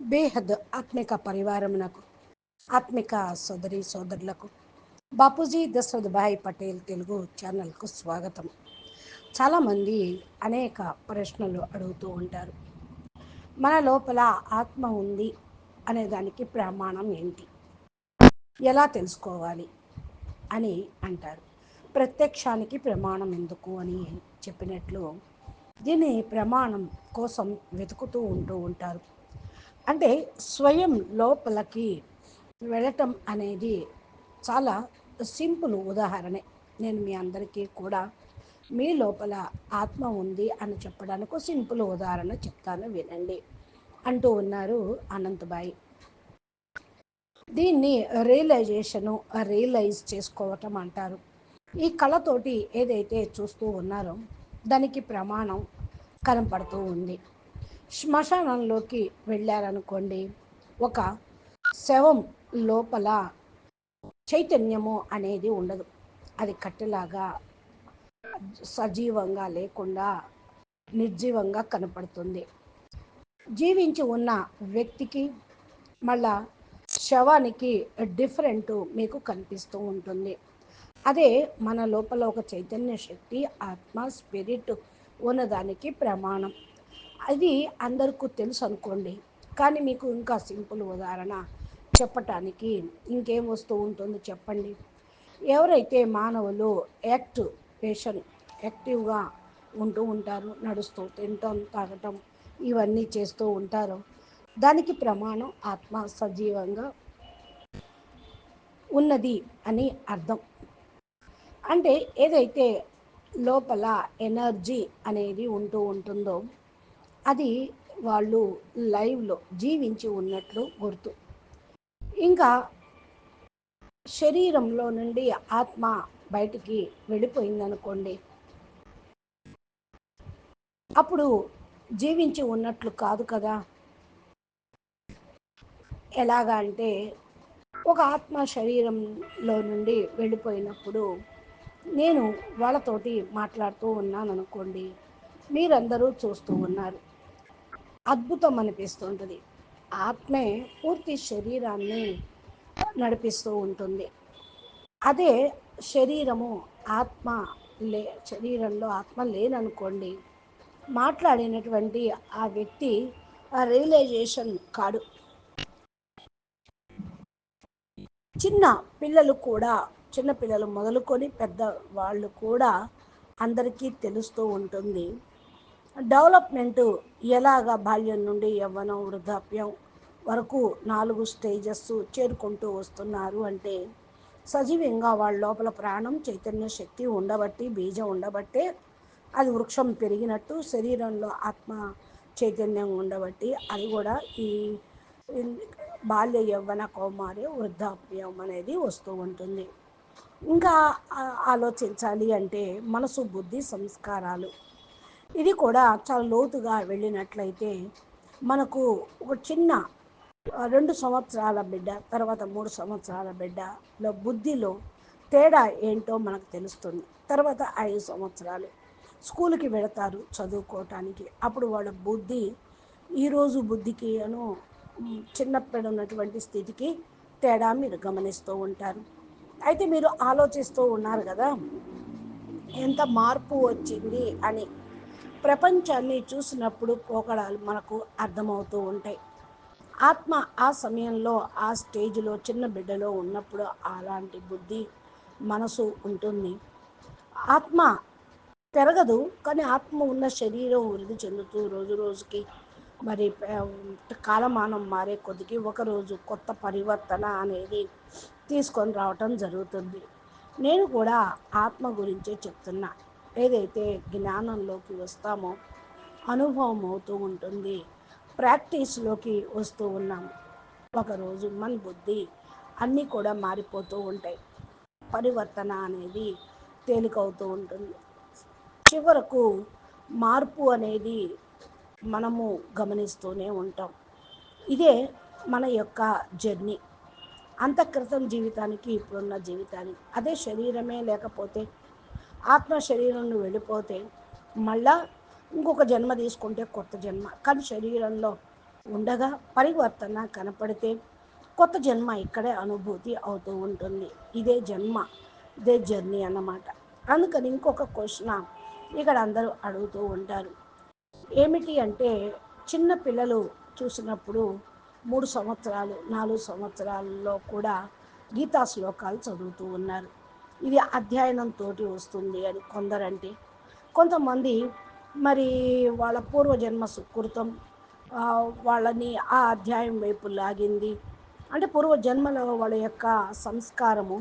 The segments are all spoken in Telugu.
బేహద్ ఆత్మిక పరివారమునకు ఆత్మిక సోదరి సోదరులకు. బాపూజీ దశరథ్ భాయ్ పటేల్ తెలుగు ఛానల్కు స్వాగతం. చాలామంది అనేక ప్రశ్నలు అడుగుతూ ఉంటారు. మన లోపల ఆత్మ ఉంది అనే దానికి ప్రమాణం ఏంటి? ఎలా తెలుసుకోవాలి అని అంటారు. ప్రత్యక్షానికి ప్రమాణం ఎందుకు అని చెప్పినట్లు దీని ప్రమాణం కోసం వెతుకుతూ ఉంటూ ఉంటారు. అంటే స్వయం లోపలికి వెళ్ళటం అనేది చాలా సింపుల్ ఉదాహరణే. నేను మీ అందరికీ కూడా మీ లోపల ఆత్మ ఉంది అని చెప్పడానికి సింపుల్ ఉదాహరణ చెప్తాను వినండి. అంటూ ఉన్నారు అనంతబాయి. దీన్ని రియలైజేషను రియలైజ్ చేసుకోవటం అంటారు. ఈ కళతోటి ఏదైతే చూస్తూ ఉన్నారో దానికి ప్రమాణం కనపడుతూ ఉంది. శ్మశానంలోకి వెళ్ళారనుకోండి ఒక శవం లోపల చైతన్యము అనేది ఉండదు. అది కట్టెలాగా సజీవంగా లేకుండా నిర్జీవంగా కనపడుతుంది. జీవించి ఉన్న వ్యక్తికి మళ్ళా శవానికి డిఫరెంట్ మీకు కనిపిస్తూ ఉంటుంది. అదే మన లోపల ఒక చైతన్య శక్తి ఆత్మ స్పిరిట్ ఉన్నదానికి ప్రమాణం. అది అందరికీ తెలుసు అనుకోండి. కానీ మీకు ఇంకా సింపుల్ ఉదాహరణ చెప్పటానికి ఇంకేం వస్తూ ఉంటుందో చెప్పండి. ఎవరైతే మానవులు యాక్టివ్ పేషెంట్ యాక్టివ్గా ఉంటూ ఉంటారు నడుస్తూ తినటం తాగటం ఇవన్నీ చేస్తూ ఉంటారు. దానికి ప్రమాణం ఆత్మ సజీవంగా ఉన్నది అని అర్థం. అంటే ఏదైతే లోపల ఎనర్జీ అనేది ఉంటూ ఉంటుందో అది వాళ్ళు లైవ్లో జీవించి ఉన్నట్లు గుర్తు. ఇంకా శరీరంలో నుండి ఆత్మ బయటికి వెళ్ళిపోయిందనుకోండి. అప్పుడు జీవించి ఉన్నట్లు కాదు కదా. ఎలాగా అంటే ఒక ఆత్మ శరీరంలో నుండి వెళ్ళిపోయినప్పుడు నేను వాళ్ళతోటి మాట్లాడుతూ ఉన్నాను అనుకోండి మీరందరూ చూస్తూ ఉన్నారు. అద్భుతం అనిపిస్తూ ఉంటుంది ఆత్మే పూర్తి శరీరాన్ని నడిపిస్తూ ఉంటుంది. అదే శరీరము ఆత్మ లే శరీరంలో ఆత్మ లేననుకోండి మాట్లాడినటువంటి ఆ వ్యక్తి రియలైజేషన్ కాడు. చిన్న పిల్లలు కూడా చిన్న పిల్లలు మొదలుకొని పెద్ద వాళ్ళు కూడా అందరికీ తెలుస్తూ ఉంటుంది. డెవలప్మెంటు ఎలాగ బాల్యం నుండి యవ్వనం వృద్ధాప్యం వరకు నాలుగు స్టేజెస్ చేరుకుంటూ వస్తున్నారు అంటే సజీవంగా వాళ్ళ లోపల ప్రాణం చైతన్య శక్తి ఉండబట్టి బీజం ఉండబట్టే అది వృక్షం పెరిగినట్టు శరీరంలో ఆత్మ చైతన్యం ఉండబట్టి అది కూడా ఈ బాల్య యవ్వన కౌమార్య వృద్ధాప్యం అనేది వస్తూ ఉంటుంది. ఇంకా ఆలోచించాలి అంటే మనసు బుద్ధి సంస్కారాలు ఇది కూడా చాలా లోతుగా వెళ్ళినట్లయితే మనకు ఒక చిన్న రెండు సంవత్సరాల బిడ్డ తర్వాత మూడు సంవత్సరాల బిడ్డలో బుద్ధిలో తేడా ఏంటో మనకు తెలుస్తుంది. తర్వాత ఐదు సంవత్సరాలు స్కూల్కి వెళతారు చదువుకోవటానికి. అప్పుడు వాళ్ళ బుద్ధి ఈరోజు బుద్ధికి అను చిన్నప్పుడు ఉన్నటువంటి స్థితికి తేడా మీరు గమనిస్తూ ఉంటారు. అయితే మీరు ఆలోచిస్తూ ఉన్నారు కదా ఎంత మార్పు వచ్చింది అని ప్రపంచాన్ని చూసినప్పుడు పోకడాలు మనకు అర్థమవుతూ ఉంటాయి. ఆత్మ ఆ సమయంలో ఆ స్టేజ్లో చిన్న బిడ్డలో ఉన్నప్పుడు అలాంటి బుద్ధి మనసు ఉంటుంది. ఆత్మ పెరగదు కానీ ఆత్మ ఉన్న శరీరం వృద్ధి చెందుతూ రోజు రోజుకి మరి కాలమానం మారే కొద్దికి ఒకరోజు కొత్త పరివర్తన అనేది తీసుకొని రావటం జరుగుతుంది. నేను కూడా ఆత్మ గురించే చెప్తున్నా. ఏదైతే జ్ఞానంలోకి వస్తామో అనుభవం అవుతూ ఉంటుంది. ప్రాక్టీస్లోకి వస్తూ ఉన్నాం. ఒకరోజు మన బుద్ధి అన్నీ కూడా మారిపోతూ ఉంటాయి. పరివర్తన అనేది తేలికవుతూ ఉంటుంది. చివరకు మార్పు అనేది మనము గమనిస్తూనే ఉంటాం. ఇదే మన యొక్క జర్నీ. అంతఃకృతం జీవితానికి ఇప్పుడున్న జీవితానికి. అదే శరీరమే లేకపోతే ఆత్మ శరీరం వెళ్ళిపోతే మళ్ళా ఇంకొక జన్మ తీసుకుంటే కొత్త జన్మ. కానీ శరీరంలో ఉండగా పరివర్తన కనపడితే కొత్త జన్మ ఇక్కడే అనుభూతి అవుతూ ఉంటుంది. ఇదే జన్మ ఇదే జర్నీ అన్నమాట. అందుకని ఇంకొక క్వశ్చన్ ఇక్కడ అందరూ అడుగుతూ ఉంటారు. ఏమిటి అంటే చిన్న పిల్లలు చూసినప్పుడు మూడు సంవత్సరాలు నాలుగు సంవత్సరాల్లో కూడా గీతా శ్లోకాలు చదువుతూ ఉన్నారు. ఇది అధ్యయనంతో వస్తుంది అని కొందరంటే. కొంతమంది మరి వాళ్ళ పూర్వజన్మ సుకృతం వాళ్ళని ఆ అధ్యాయం వైపు లాగింది. అంటే పూర్వజన్మలో వాళ్ళ యొక్క సంస్కారము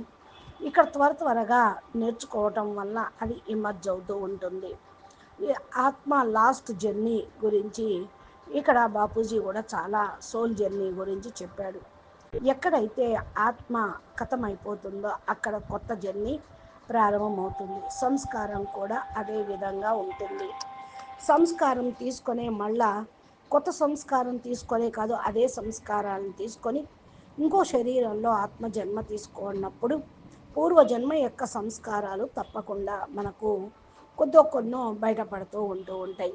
ఇక్కడ త్వర త్వరగా నేర్చుకోవటం వల్ల అది ఇమర్జ్ అవుతూ ఉంటుంది. ఆత్మ లాస్ట్ జర్నీ గురించి ఇక్కడ బాపూజీ కూడా చాలా సోల్ జర్నీ గురించి చెప్పాడు. ఎక్కడైతే ఆత్మ కథమైపోతుందో అక్కడ కొత్త జర్నీ ప్రారంభమవుతుంది. సంస్కారం కూడా అదే విధంగా ఉంటుంది. సంస్కారం తీసుకునే మళ్ళా కొత్త సంస్కారం తీసుకొనే కాదు అదే సంస్కారాలను తీసుకొని ఇంకో శరీరంలో ఆత్మ జన్మ తీసుకున్నప్పుడు పూర్వజన్మ యొక్క సంస్కారాలు తప్పకుండా మనకు కొద్దో కొన్నో బయటపడుతూ ఉంటూ ఉంటాయి.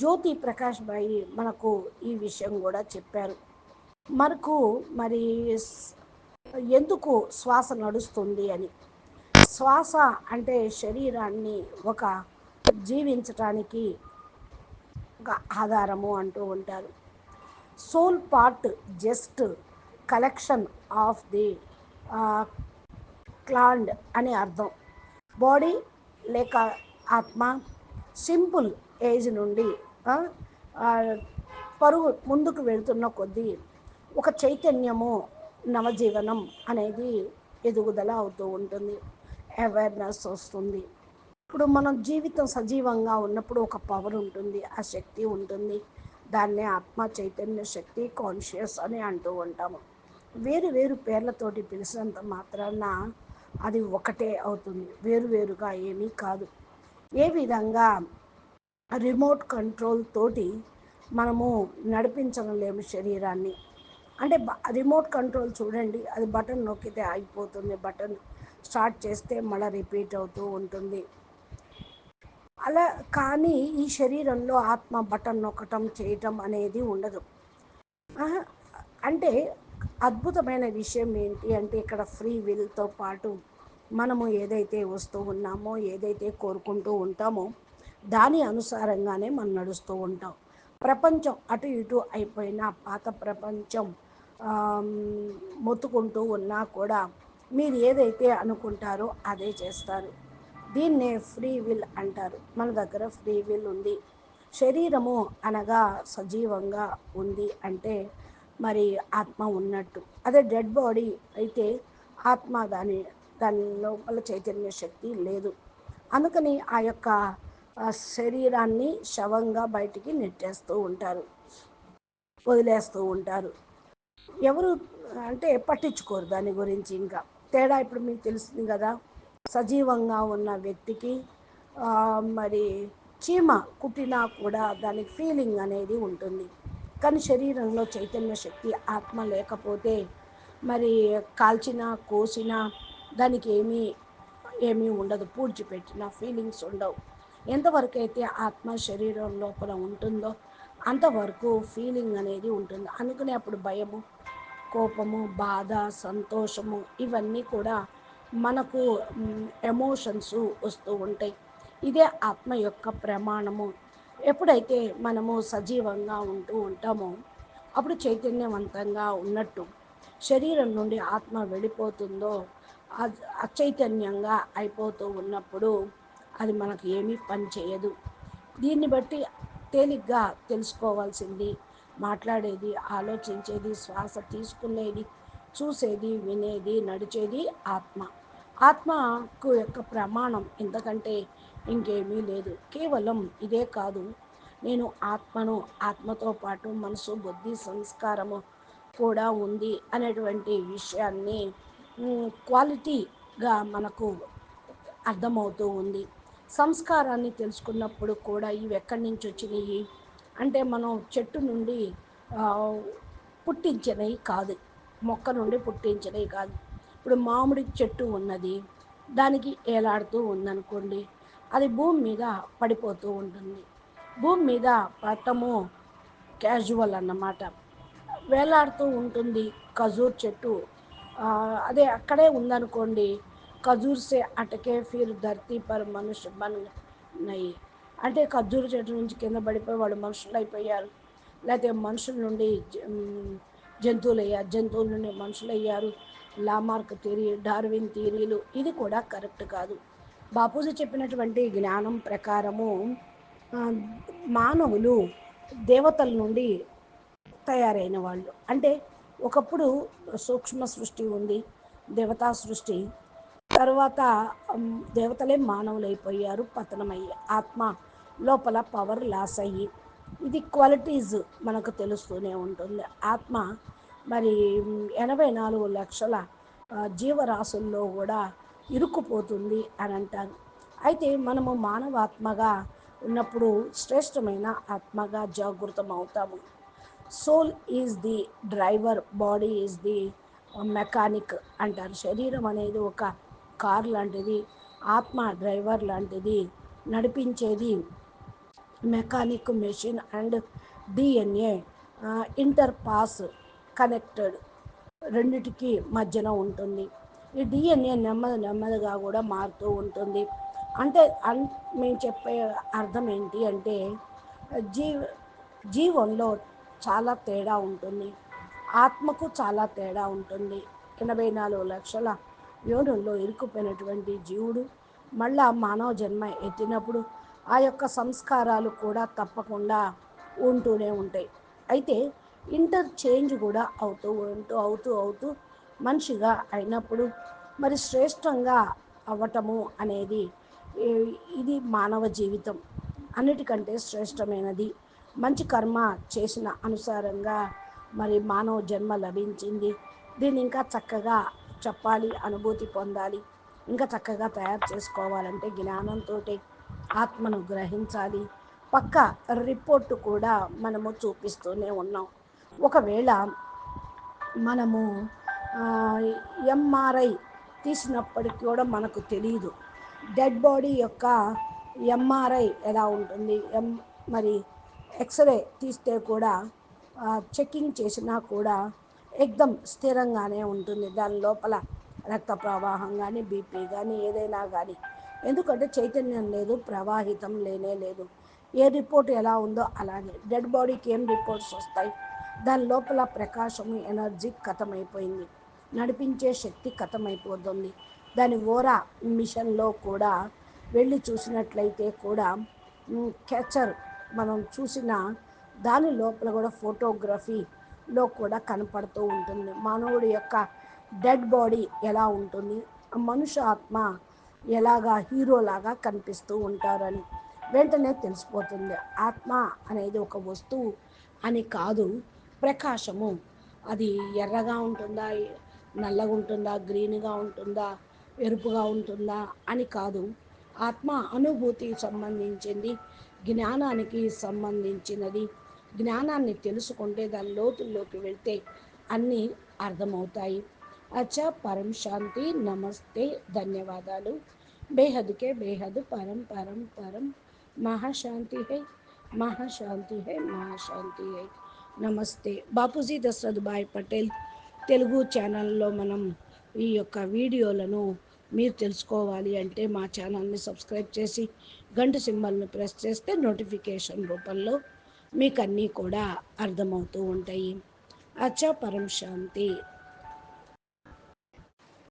జ్యోతి ప్రకాష్ భాయి మనకు ఈ విషయం కూడా చెప్పారు. మనకు మరి ఎందుకు శ్వాస నడుస్తుంది అని. శ్వాస అంటే శరీరాన్ని ఒక జీవించటానికి ఒక ఆధారము అంటూ ఉంటారు. Soul part just collection of the gland అని అర్థం. బాడీ లేక ఆత్మ సింపుల్ ఏజ్ నుండి పరుగు ముందుకు వెళ్తున్న కొద్దీ ఒక చైతన్యము నవజీవనం అనేది ఎదుగుదల అవుతూ ఉంటుంది. అవేర్నెస్ వస్తుంది. ఇప్పుడు మనం జీవితం సజీవంగా ఉన్నప్పుడు ఒక పవర్ ఉంటుంది ఆ శక్తి ఉంటుంది. దాన్నే ఆత్మ చైతన్య శక్తి కాన్షియస్ అని అంటూ ఉంటాము. వేరు వేరు పేర్లతోటి పిలిచినంత మాత్రాన అది ఒకటే అవుతుంది. వేరు వేరుగా ఏమీ కాదు. ఏ విధంగా రిమోట్ కంట్రోల్ తోటి మనము నడిపించలేము శరీరాన్ని. అంటే రిమోట్ కంట్రోల్ చూడండి. అది బటన్ నొక్కితే ఆగిపోతుంది. బటన్ స్టార్ట్ చేస్తే మళ్ళీ రిపీట్ అవుతూ ఉంటుంది. అలా కానీ ఈ శరీరంలో ఆత్మ బటన్ నొక్కటం చేయటం అనేది ఉండదు. అంటే అద్భుతమైన విషయం ఏంటి అంటే ఇక్కడ ఫ్రీ విల్తో పాటు మనము ఏదైతే వస్తూ ఉన్నామో ఏదైతే కోరుకుంటూ ఉంటామో దాని అనుసారంగానే మనం నడుస్తూ ఉంటాం. ప్రపంచం అటు ఇటు అయిపోయిన పాత ప్రపంచం మొత్తుకుంటూ ఉన్నా కూడా మీరు ఏదైతే అనుకుంటారో అదే చేస్తారు. దీన్నే ఫ్రీ విల్ అంటారు. మన దగ్గర ఫ్రీ విల్ ఉంది. శరీరము అనగా సజీవంగా ఉంది అంటే మరి ఆత్మ ఉన్నట్టు. అదే డెడ్ బాడీ అయితే ఆత్మ దాని దాని లోపల చైతన్య శక్తి లేదు. అందుకని ఆ యొక్క శరీరాన్ని శవంగా బయటికి నెట్టేస్తూ ఉంటారు. వదిలేస్తూ ఉంటారు. ఎవరు అంటే పట్టించుకోరు దాని గురించి ఇంకా. తేడా ఇప్పుడు మీకు తెలుస్తుంది కదా సజీవంగా ఉన్న వ్యక్తికి మరి చీమ కుట్టినా కూడా దానికి ఫీలింగ్ అనేది ఉంటుంది. కానీ శరీరంలో చైతన్య శక్తి ఆత్మ లేకపోతే మరి కాల్చిన కోసినా దానికి ఏమీ ఏమీ ఉండదు. పూడ్చిపెట్టిన ఫీలింగ్స్ ఉండవు. ఎంతవరకు అయితే ఆత్మ శరీరం లోపల ఉంటుందో అంతవరకు ఫీలింగ్ అనేది ఉంటుంది. అనుకునే అప్పుడు భయము కోపము బాధ సంతోషము ఇవన్నీ కూడా మనకు ఎమోషన్స్ వస్తూ ఉంటాయి. ఇదే ఆత్మ యొక్క ప్రమాణము. ఎప్పుడైతే మనము సజీవంగా ఉంటూ ఉంటామో అప్పుడు చైతన్యవంతంగా ఉన్నట్టు శరీరం నుండి ఆత్మ వెళ్ళిపోతుందో అచైతన్యంగా అయిపోతూ ఉన్నప్పుడు అది మనకు ఏమీ పని చేయదు. దీన్ని బట్టి తేలిగ్గా తెలుసుకోవాల్సింది మాట్లాడేది ఆలోచించేది శ్వాస తీసుకునేది చూసేది వినేది నడిచేది ఆత్మ. ఆత్మకు యొక్క ప్రమాణం ఎందుకంటే ఇంకేమీ లేదు. కేవలం ఇదే కాదు నేను ఆత్మను ఆత్మతో పాటు మనసు బుద్ధి సంస్కారము కూడా ఉంది అనేటువంటి విషయాన్ని క్వాలిటీగా మనకు అర్థమవుతూ ఉంది. సంస్కారాన్ని తెలుసుకున్నప్పుడు కూడా ఇవి ఎక్కడి నుంచి వచ్చినాయి? అంటే మనం చెట్టు నుండి పుట్టించినవి కాదు. మొక్క నుండి పుట్టించినవి కాదు. ఇప్పుడు మామిడి చెట్టు ఉన్నది దానికి ఏలాడుతూ ఉందనుకోండి అది భూమి మీద పడిపోతూ ఉంటుంది. భూమి మీద పట్టము క్యాజువల్ అన్నమాట. వేలాడుతూ ఉంటుంది ఖజూర్ చెట్టు. అదే అక్కడే ఉందనుకోండి ఖజూర్ సే అటకే ఫిర్ ధర్తీ పర్ మనుష్ బన్ నయి. అంటే ఖర్జూర చెట్టు నుంచి కింద పడిపోయి వాళ్ళు మనుషులు అయిపోయారు. లేకపోతే మనుషుల నుండి జ- జంతువులు అయ్యారు. జంతువుల నుండి మనుషులు అయ్యారు. లామార్క్ థియరీ డార్విన్ థియరీలు ఇది కూడా కరెక్ట్ కాదు. బాపూజీ చెప్పినటువంటి జ్ఞానం ప్రకారము మానవులు దేవతల నుండి తయారైన వాళ్ళు. అంటే ఒకప్పుడు సూక్ష్మ సృష్టి ఉంది దేవతా సృష్టి. తర్వాత దేవతలే మానవులైపోయారు పతనమయ్యి ఆత్మ లోపల పవర్ లాస్ అయ్యి ఇది క్వాలిటీస్ మనకు తెలుస్తూనే ఉంటుంది. ఆత్మ మరి ఎనభై నాలుగు లక్షల జీవరాశుల్లో కూడా ఇరుక్కుపోతుంది అని అంటారు. అయితే మనము మానవాత్మగా ఉన్నప్పుడు శ్రేష్టమైన ఆత్మగా జాగృతం అవుతాము soul is the driver body is the mechanic అంటారు. శరీరం అనేది ఒక కార్ లాంటిది ఆత్మ డ్రైవర్ లాంటిది నడిపించేది mechanic machine and DNA interface connected రెండిటికి మధ్యన ఉంటుంది. ఈ డిఎన్ఏ నెమ్మది నెమ్మదిగా కూడా మారుతూ ఉంటుంది. అంటే అన్ మేము చెప్పే అర్థం ఏంటి అంటే జీ జీవంలో చాలా తేడా ఉంటుంది. ఆత్మకు చాలా తేడా ఉంటుంది. ఎనభై నాలుగు లక్షల యోనుల్లో ఇరుక్కుపోయినటువంటి జీవుడు మళ్ళా మానవ జన్మ ఎత్తినప్పుడు ఆ యొక్క సంస్కారాలు కూడా తప్పకుండా ఉంటూనే ఉంటాయి. అయితే ఇంటర్చేంజ్ కూడా అవుతూ ఉంటూ అవుతూ అవుతూ మనిషిగా అయినప్పుడు మరి శ్రేష్టంగా అవ్వటము అనేది ఇది మానవ జీవితం. అన్నిటికంటే శ్రేష్టమైనది మంచి కర్మ చేసిన అనుసారంగా మరి మానవ జన్మ లభించింది. దీన్ని ఇంకా చక్కగా చెప్పాలి అనుభూతి పొందాలి ఇంకా చక్కగా తయారు చేసుకోవాలంటే జ్ఞానంతో ఆత్మను గ్రహించాలి. పక్క రిపోర్టు కూడా మనము చూపిస్తూనే ఉన్నాం. ఒకవేళ మనము ఎంఆర్ఐ తీసినప్పటికి కూడా మనకు తెలియదు డెడ్ బాడీ యొక్క ఎంఆర్ఐ ఎలా ఉంటుంది? ఎం మరి ఎక్స్రే తీస్తే కూడా చెకింగ్ చేసినా కూడా ఎక్దమ్ స్థిరంగానే ఉంటుంది. దాని లోపల రక్త ప్రవాహం కానీ బీపీ కానీ ఏదైనా కానీ ఎందుకంటే చైతన్యం లేదు ప్రవాహితం లేనే లేదు. ఏ రిపోర్ట్ ఎలా ఉందో అలాగే. డెడ్ బాడీకి ఏం రిపోర్ట్స్ వస్తాయి? దాని లోపల ప్రకాశము ఎనర్జీ కథమైపోయింది. నడిపించే శక్తి కథమైపోతుంది. దాని ఓరా మిషన్లో కూడా వెళ్ళి చూసినట్లయితే కూడా క్యాచర్ మనం చూసిన దాని లోపల కూడా ఫోటోగ్రఫీలో కూడా కనపడుతూ ఉంటుంది. మానవుడి యొక్క డెడ్ బాడీ ఎలా ఉంటుంది? మనుష్య ఆత్మ ఎలాగా హీరోలాగా కనిపిస్తూ ఉంటారని వెంటనే తెలిసిపోతుంది. ఆత్మ అనేది ఒక వస్తువు అని కాదు ప్రకాశము. అది ఎర్రగా ఉంటుందా నల్లగా ఉంటుందా గ్రీన్గా ఉంటుందా ఎరుపుగా ఉంటుందా అని కాదు. ఆత్మ అనుభూతికి సంబంధించింది జ్ఞానానికి సంబంధించినది. జ్ఞానాన్ని తెలుసుకుంటే దాని లోతుల్లోకి వెళ్తే అన్నీ అర్థమవుతాయి. అచ్చా పరం శాంతి నమస్తే ధన్యవాదాలు. బేహద్కే బేహద్ పరం పరం పరం. మహాశాంతి హై మహాశాంతి హై మహాశాంతి హై. నమస్తే. బాపూజీ దశరథ్ భాయ్ పటేల్ తెలుగు ఛానల్లో మనం ఈ యొక్క వీడియోలను మీరు తెలుసుకోవాలి అంటే మా ఛానల్ని సబ్స్క్రైబ్ చేసి గంట సింబల్ని ప్రెస్ చేస్తే నోటిఫికేషన్ రూపంలో మీకు అన్నీ కూడా అర్థమవుతూ ఉంటాయి. అచ్చా పరం శాంతి